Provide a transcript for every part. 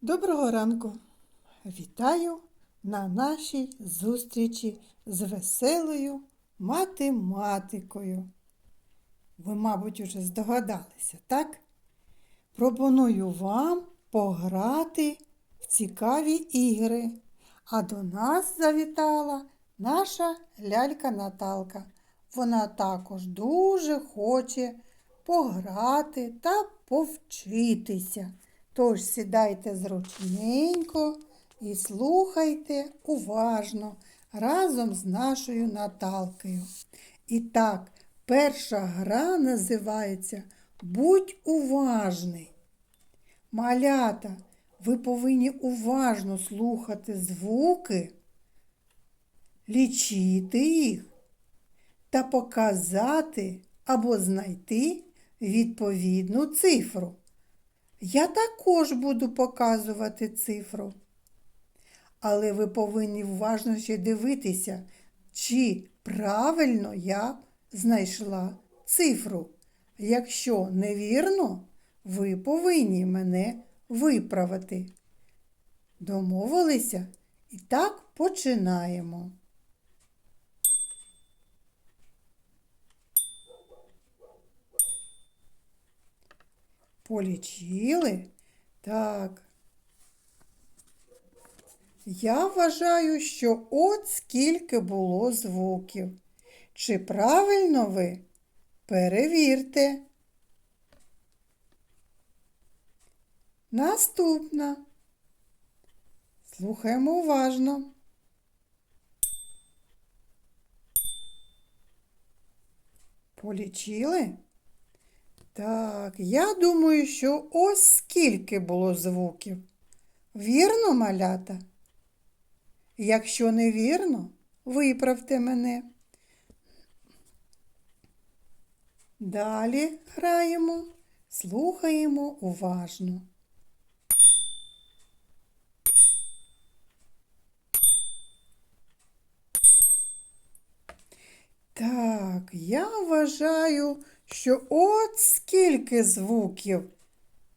Доброго ранку! Вітаю на нашій зустрічі з веселою математикою. Ви, мабуть, уже здогадалися, так? Пропоную вам пограти в цікаві ігри. А до нас завітала наша лялька Наталка. Вона також дуже хоче пограти та повчитися. Тож сідайте зручненько і слухайте уважно разом з нашою Наталкою. І так, перша гра називається Будь уважний. Малята, ви повинні уважно слухати звуки, лічити їх та показати або знайти відповідну цифру. Я також буду показувати цифру. Але ви повинні уважно ще дивитися, чи правильно я знайшла цифру. Якщо невірно, ви повинні мене виправити. Домовилися? І так починаємо. Полічили? Так. Я вважаю, що от скільки було звуків. Чи правильно ви? Перевірте. Наступна. Слухаємо уважно. Полічили? Так, я думаю, що ось скільки було звуків. Вірно, малята? Якщо не вірно, виправте мене. Далі граємо, слухаємо уважно. Так, я вважаю, що от скільки звуків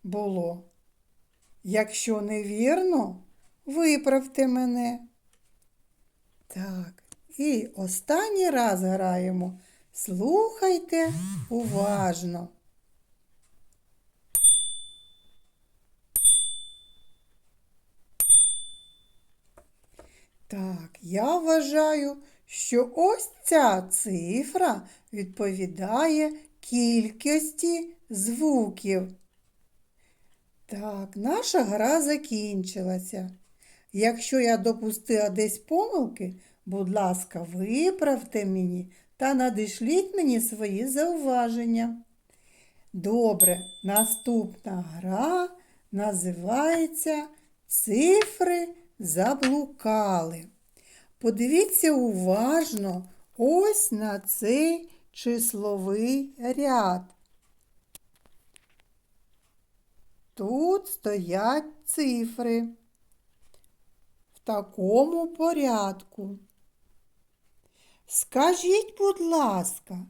було. Якщо невірно, виправте мене. Так, і останній раз граємо. Слухайте уважно. Так, я вважаю, що ось ця цифра відповідає кількості звуків. Так, наша гра закінчилася. Якщо я допустила десь помилки, будь ласка, виправте мені та надішліть мені свої зауваження. Добре, наступна гра називається Цифри заблукали. Подивіться уважно ось на цей числовий ряд. Тут стоять цифри в такому порядку. Скажіть, будь ласка,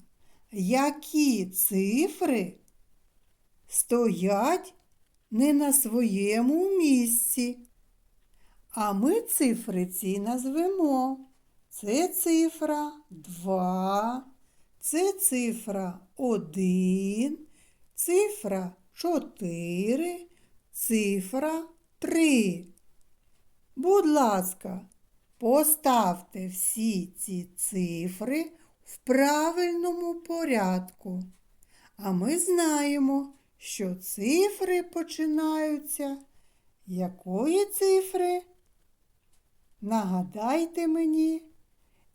які цифри стоять не на своєму місці? А ми цифри ці назвемо. Це цифра 2, це цифра 1, цифра 4, цифра 3. Будь ласка, поставте всі ці цифри в правильному порядку. А ми знаємо, що цифри починаються. Якої цифри? Нагадайте мені,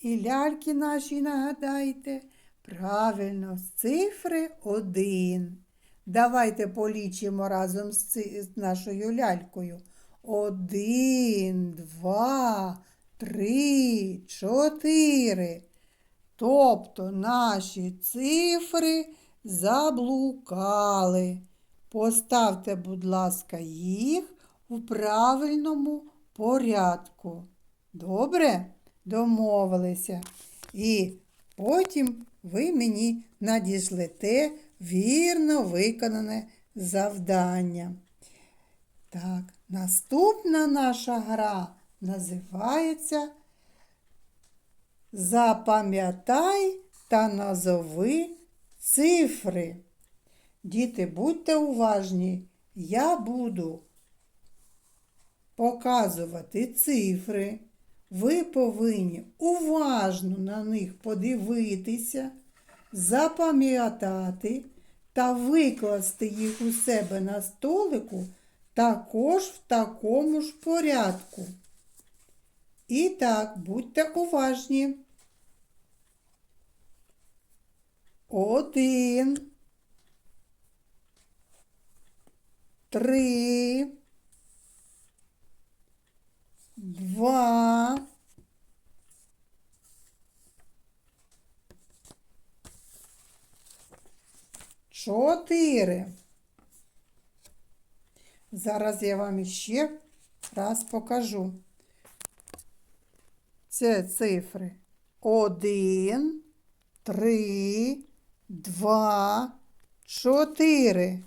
і ляльки наші нагадайте. Правильно, з цифри один. Давайте полічимо разом з, ци... з нашою лялькою. Один, два, три, чотири. Тобто наші цифри заблукали. Поставте, будь ласка, їх у правильному порядку. Добре? Домовилися. І потім ви мені надішлете вірно виконане завдання. Так, Наступна наша гра називається Запам'ятай та назови цифри. Діти, будьте уважні, я буду показувати цифри. Ви повинні уважно на них подивитися, запам'ятати та викласти їх у себе на столику також в такому ж порядку. І так, будьте уважні. Один. Три. Два. Чотири. Зараз я вам іще раз покажу. Це цифри. Один, три, два, чотири.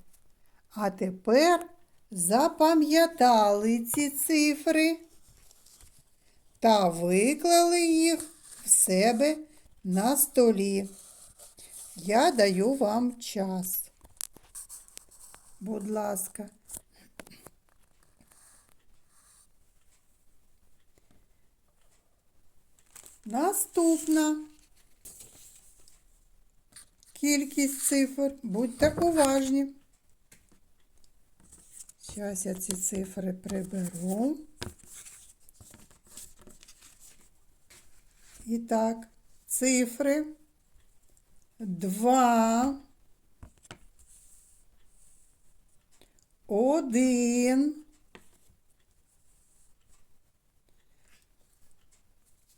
А тепер запам'ятали ці цифри та виклали їх в себе на столі. Я даю вам час. Будь ласка. Наступна кількість цифр. Будьте уважні. Зараз я ці цифри приберу. І так, цифри. Два. Один.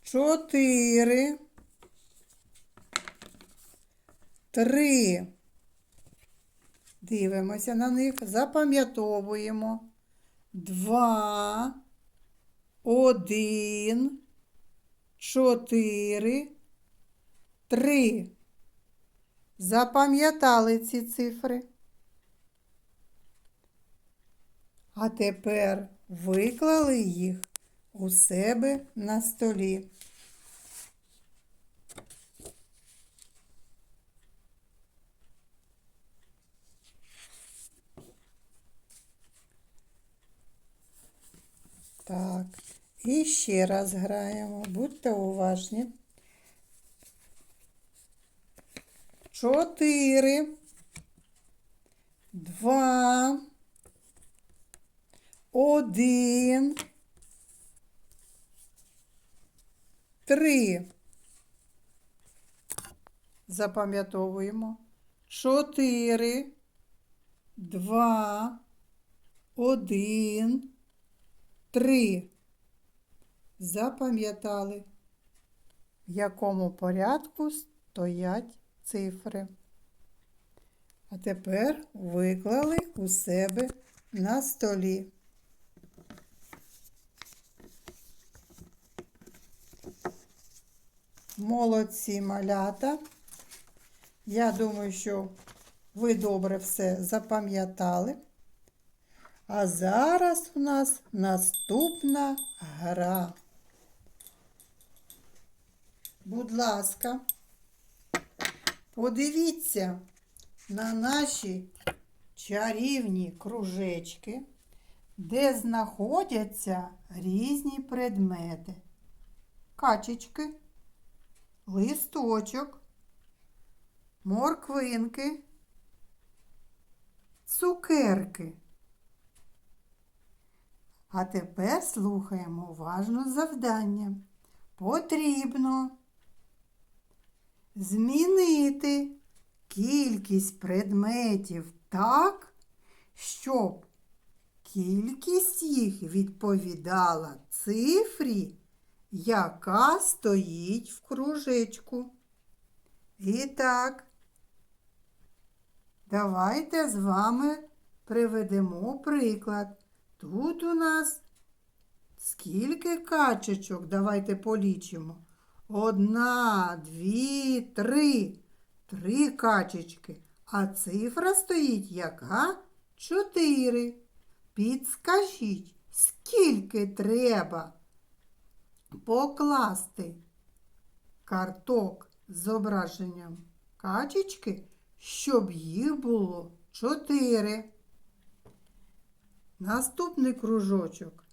Чотири. Три. Дивимося на них, запам'ятовуємо. Два. Один. Чотири. Три. Запам'ятали ці цифри. А тепер виклали їх у себе на столі. Так, і ще раз граємо. Будьте уважні. Чотири. Два. Один. Три. Запам'ятовуємо. Чотири. Два. Один. Три. Запам'ятали, в якому порядку стоять цифри. А тепер виклали у себе на столі. Молодці малята. Я думаю, що ви добре все запам'ятали. А зараз у нас наступна гра. Будь ласка, подивіться на наші чарівні кружечки, де знаходяться різні предмети. Качечки, листочок, морквинки, цукерки. А тепер слухаємо уважно завдання. Потрібно змінити кількість предметів так, щоб кількість їх відповідала цифрі, яка стоїть в кружечку. І так, давайте з вами приведемо приклад. Тут у нас скільки качечок? Давайте полічимо. Одна, дві, три. Три качечки. А цифра стоїть яка? Чотири. Підскажіть, скільки треба покласти карток з зображенням качечки, щоб їх було чотири. Наступний кружочок.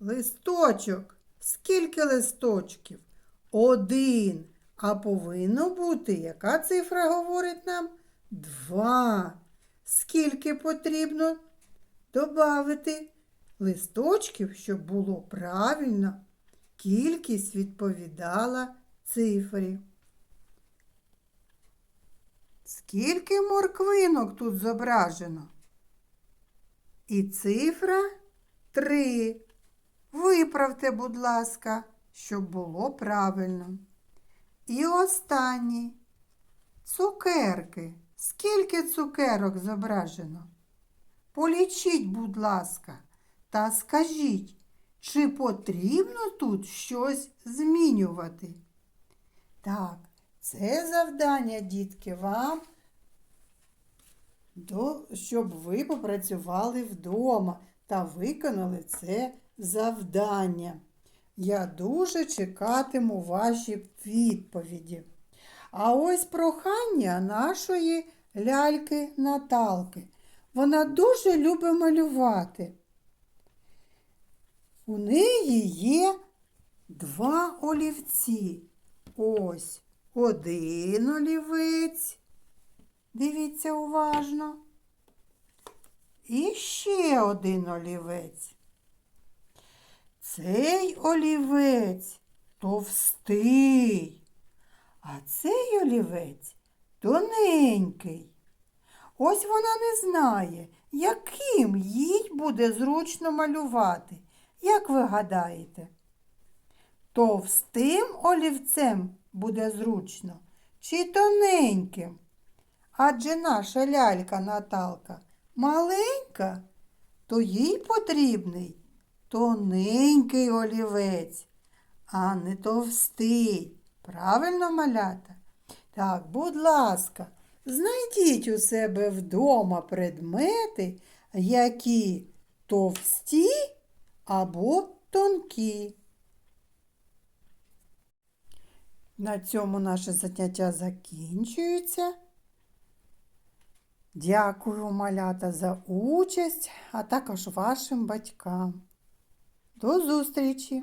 Листочок. Скільки листочків? Один. А повинно бути, яка цифра говорить нам? Два. Скільки потрібно додати листочків, щоб було правильно? Кількість відповідала цифрі. Скільки морквинок тут зображено? І цифра три. Виправте, будь ласка, щоб було правильно. І останній. Цукерки. Скільки цукерок зображено? Полічіть, будь ласка, та скажіть, чи потрібно тут щось змінювати? Так, це завдання, дітки, вам, щоб ви попрацювали вдома та виконали це завдання. Я дуже чекатиму ваші відповіді. А ось прохання нашої ляльки Наталки. Вона дуже любить малювати. У неї є два олівці. Ось один олівець. Дивіться уважно. І ще один олівець. Цей олівець товстий, а цей олівець тоненький. Ось вона не знає, яким їй буде зручно малювати. Як ви гадаєте? Товстим олівцем буде зручно чи тоненьким? Адже наша лялька Наталка маленька, то їй потрібний тоненький олівець, а не товстий. Правильно, малята? Так, будь ласка, знайдіть у себе вдома предмети, які товсті або тонкі. На цьому наше заняття закінчується. Дякую, малята, за участь, а також вашим батькам. До зустрічі!